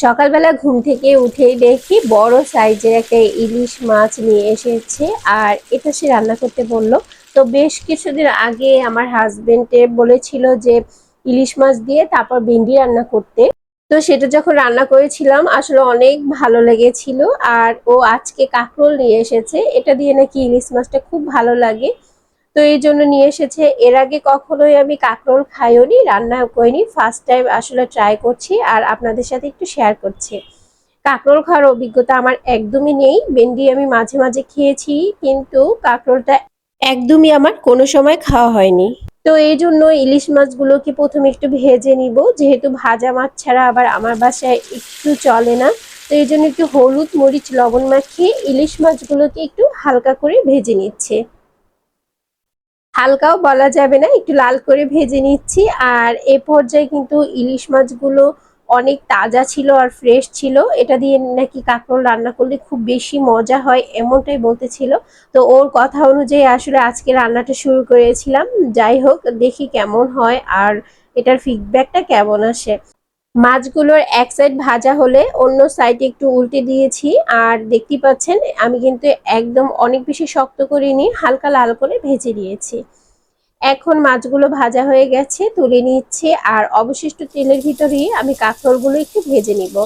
সকালবেলা ঘুম থেকে উঠেই দেখি বড় সাইজের একটা ইলিশ মাছ নিয়ে এসেছে আর এটা সে রান্না করতে বলল। তো বেশ কিছুদিন আগে আমার হাজবেন্ডে বলেছিল যে ইলিশ মাছ দিয়ে তারপর ভেন্ডি রান্না করতে। তো সেটা যখন রান্না করেছিলাম, আসলে অনেক ভালো লেগেছিল। আর ও আজকে কাঁকরোল নিয়ে এসেছে। এটা দিয়ে নাকি ইলিশ মাছটা খুব ভালো লাগে। তো এই জন্য নিয়ে এসেছে। এর আগে কখনোই আমি কাঁকরোল খাইওনি, রান্নাও করিনি। ফার্স্ট টাইম আসলে ট্রাই করছি আর আপনাদের সাথে একটু শেয়ার করছি। কাঁকরোল খাওয়ার অভিজ্ঞতা আমার একদমই নেই। ভেন্ডি আমি মাঝে মাঝে খেয়েছি, কিন্তু কাঁকরোলটা একদমই আমার কোনো সময় খাওয়া হয়নি। তো এই জন্য ইলিশ মাছগুলোকে প্রথমে একটু ভেজে নিব। যেহেতু ভাজা মাছ ছাড়া আবার আমার বাসায় একটু চলে না, তো এই জন্য একটু হলুদ, মরিচ, লবণ মাখিয়ে ইলিশ মাছগুলোকে একটু হালকা করে ভেজে নিচ্ছে। হালকাও বলা যাবে না, একটু লাল করে ভেজে নিচ্ছি। আর এ পর্যায়ে কিন্তু ইলিশ মাছগুলো অনেক তাজা ছিল আর ফ্রেশ ছিল। এটা দিয়ে নাকি কাঁকরোল রান্না করলে খুব বেশি মজা হয় এমনটাই বলতেছিল। তো ওর কথা অনুযায়ী আসলে আজকে রান্নাটা শুরু করেছিলাম। যাই হোক, দেখি কেমন হয় আর এটার ফিডব্যাকটা কেমন আসে। মাছগুলোর এক সাইড ভাজা হলে অন্য সাইডে একটু উল্টে দিয়েছি। আর দেখতেই পাচ্ছেন, আমি কিন্তু একদম অনেক বেশি শক্ত করিনি, হালকা লাল করে ভেজে দিয়েছি এখন মাছগুলো ভাজা হয়ে গেছে, তুলে নিচ্ছে। আর অবশিষ্ট তেলের ভিতরেই আমি কাঁকরোলগুলো একটু ভেজে নিব।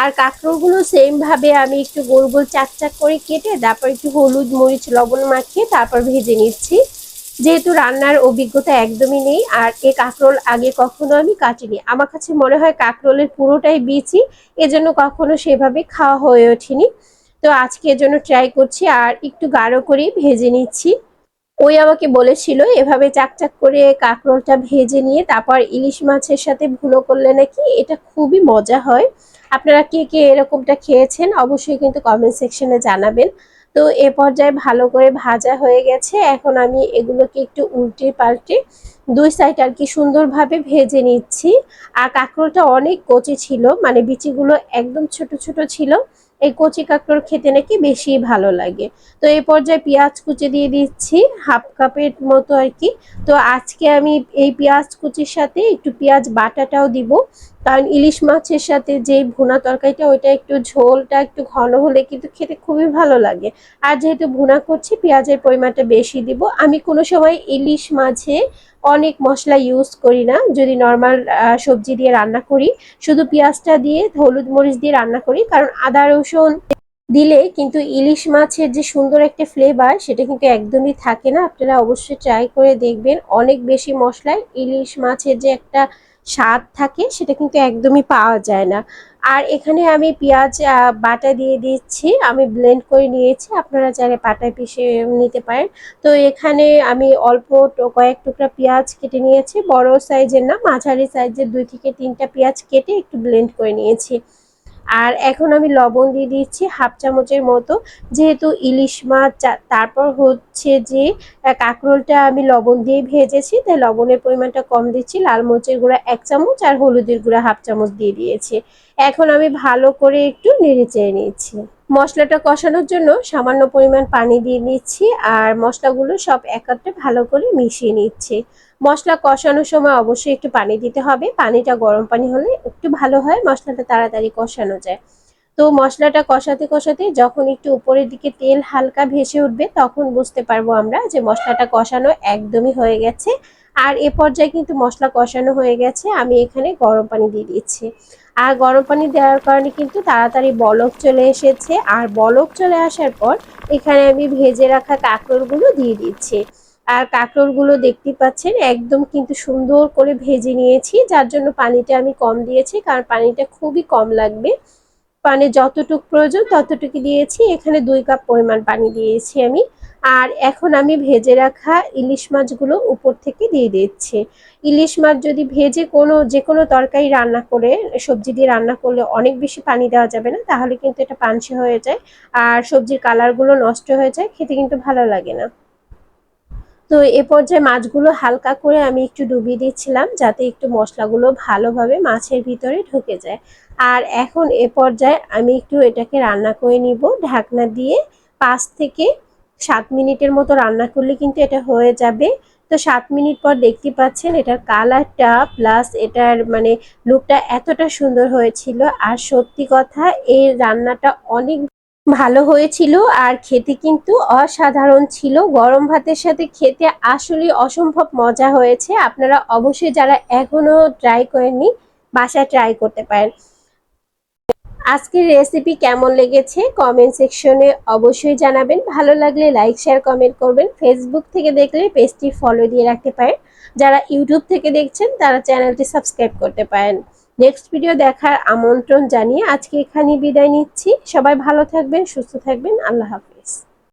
আর কাঁকরোলগুলো সেম ভাবে আমি একটু গোল গোল চাক চাক করে কেটে, তারপর একটু হলুদ মরিচ, লবণ মাখিয়ে তারপর ভেজে নিচ্ছি। যেহেতু রান্নার অভিজ্ঞতা একদমই নেই, আর এ কাঁকরোল আগে কখনো আমি কাটিনি। আমার কাছে মনে হয় কাঁকরোলের পুরোটাই বিচি, এজন্য কখনো সেভাবে খাওয়া হয়ে ওঠেনি। তো আজকে এজন্য ট্রাই করছি, আর একটু গাঢ় করে ভেজে নিচ্ছি। ওই আমাকে বলেছিল, এভাবে চাকচাক করে কাঁকরোলটা ভেজে নিয়ে, তারপর ইলিশ মাছের সাথে ভুনো করলে নাকি এটা খুবই মজা হয়। আপনারা কে কে এরকমটা খেয়েছেন, অবশ্যই কিন্তু কমেন্ট সেকশনে জানাবেন। তো এ পর্যায়ে ভালো করে ভাজা হয়ে গেছে। এখন আমি এগুলোকে একটু উল্টে পাল্টে দুই সাইড আর কি সুন্দরভাবে ভেজে নিচ্ছি। আর কাঁকড়োটা অনেক কচি ছিল মানে বিচিগুলো একদম ছোট ছোট ছিল। এই কচি কাঁকরোল খেতে নাকি বেশি ভালো লাগে। তো এই পর্যায়ে পেঁয়াজ কুচি দিয়ে দিচ্ছি, হাফ কাপের মতো আর কি। তো আজকে আমি এই পেঁয়াজ কুচির সাথে একটু পেঁয়াজ বাটাটাও দিব। কারণ ইলিশ মাছের সাথে যে ভুনা তরকারিটা, ওইটা একটু ঝোলটা একটু ঘন হলে কিন্তু খেতে খুবই ভালো লাগে। আর যেহেতু ভুনা করছি, পেঁয়াজের পরিমাণটা বেশি দিব। আমি কোনো সময় ইলিশ মাছে অনেক মশলা ইউজ করি না। যদি নর্মাল সবজি দিয়ে রান্না করি, শুধু পেঁয়াজটা দিয়ে, হলুদ মরিচ দিয়ে রান্না করি, কারণ আদা, রসুন দিলে কিন্তু ইলিশ মাছের যে সুন্দর একটা ফ্লেভার সেটা কিন্তু একদমই থাকে না। আপনারা অবশ্যই ট্রাই করে দেখবেন, অনেক বেশি মশলায় ইলিশ মাছের যে একটা স্বাদ থাকে, সেটা কিন্তু একদমই পাওয়া যায় না। আর এখানে আমি পেঁয়াজ বাটা দিয়ে দিচ্ছি, আমি ব্লেন্ড করে নিয়েছি, আপনারা চাইলে পাটায় পিষে নিতে পারেন। তো এখানে আমি অল্প কয়েক টুকরা পেঁয়াজ কেটে নিয়েছি, বড় সাইজের না, মাঝারি সাইজের দুই থেকে তিনটা পেঁয়াজ কেটে একটু ব্লেন্ড করে নিয়েছি। আর এখন আমি লবণ দিয়ে দিচ্ছি হাফ চামচের মতো। যেহেতু ইলিশ মাছ তারপর হচ্ছে যে কাঁকরোলটা আমি লবণ দিয়ে ভেজেছি, তাই লবণের পরিমাণটা কম দিচ্ছি। লাল মরিচের গুঁড়া এক চামচ আর হলুদের গুঁড়া হাফ চামচ দিয়ে দিয়েছি। এখন আমি ভালো করে একটু নেড়ে চেড়ে নিচ্ছি। মশলাটা কষানোর জন্য সামান্য পরিমাণ পানি দিয়ে নিচ্ছি আর মশলাগুলো সব একত্রে ভালো করে মিশিয়ে নিচ্ছি। মশলা কষানোর সময় অবশ্যই একটু পানি দিতে হবে। পানিটা গরম পানি হলে একটু ভালো হয়, মশলাটা তাড়াতাড়ি কষানো যায়। তো মশলাটা কষাতে কষাতে যখন একটু উপরের দিকে তেল হালকা ভেসে উঠবে, তখন বুঝতে পারব আমরা যে মশলাটা কষানো একদমই হয়ে গেছে। আর এ পর্যায়ে কিন্তু মশলা কষানো হয়ে গেছে, আমি এখানে গরম পানি দিয়ে দিচ্ছি। আর গরম পানি দেওয়ার কারণে কিন্তু তাড়াতাড়ি বলক চলে এসেছে। আর বলক চলে আসার পর এখানে আমি ভেজে রাখা কাঁকড়গুলো দিয়ে দিচ্ছি। আর কাঁকরোলগুলো দেখতে পাচ্ছেন একদম কিন্তু সুন্দর করে ভেজে নিয়েছি, যার জন্য পানিটা আমি কম দিয়েছি, কারণ পানিটা খুবই কম লাগবে। পানি যতটুকু প্রয়োজন ততটুকু দিয়েছি। এখানে দুই কাপ পরিমাণ পানি দিয়েছি আমি। আর এখন আমি ভেজে রাখা ইলিশ মাছগুলো উপর থেকে দিয়ে দিচ্ছি। ইলিশ মাছ যদি ভেজে কোনো, যে কোনো তরকারি রান্না করে, সবজি দিয়ে রান্না করলে অনেক বেশি পানি দেওয়া যাবে না, তাহলে কিন্তু এটা পানসে হয়ে যায় আর সবজির কালারগুলো নষ্ট হয়ে যায়, খেতে কিন্তু ভালো লাগে না। তো এ পর্যায়ে মাছগুলো হালকা করে আমি একটু ডুবিয়ে দিচ্ছিলাম যাতে একটু মশলাগুলো ভালোভাবে মাছের ভিতরে ঢুকে যায়। আর এখন এ পর্যায়ে আমি একটু এটাকে রান্না করে নিব, ঢাকনা দিয়ে পাঁচ থেকে সাত মিনিটের মতো রান্না করলে কিন্তু এটা হয়ে যাবে। তো সাত মিনিট পর দেখতে পাচ্ছেন এটার কালারটা প্লাস এটার মানে লুকটা এতটা সুন্দর হয়েছিল। আর সত্যি কথা, এই রান্নাটা অনেক ভালো হয়েছিল আর খেতে কিন্তু অসাধারণ ছিল। গরম ভাতের সাথে খেতে আসলে অসম্ভব মজা হয়েছে। আপনারা অবশ্যই যারা এখনও ট্রাই করেননি, বাসায় ট্রাই করতে পারেন। আজকের রেসিপি কেমন লেগেছে কমেন্ট সেকশনে অবশ্যই জানাবেন। ভালো লাগলে লাইক শেয়ার কমেন্ট করবেন। ফেসবুক থেকে দেখলে পেজটি ফলো দিয়ে রাখতে পারেন। যারা ইউটিউব থেকে দেখছেন, তারা চ্যানেলটি সাবস্ক্রাইব করতে পারেন। নেক্সট ভিডিও দেখার আমন্ত্রণ জানিয়ে আজকে এখানে বিদায় নিচ্ছি। সবাই ভালো থাকবেন, সুস্থ থাকবেন। আল্লাহ হাফেজ।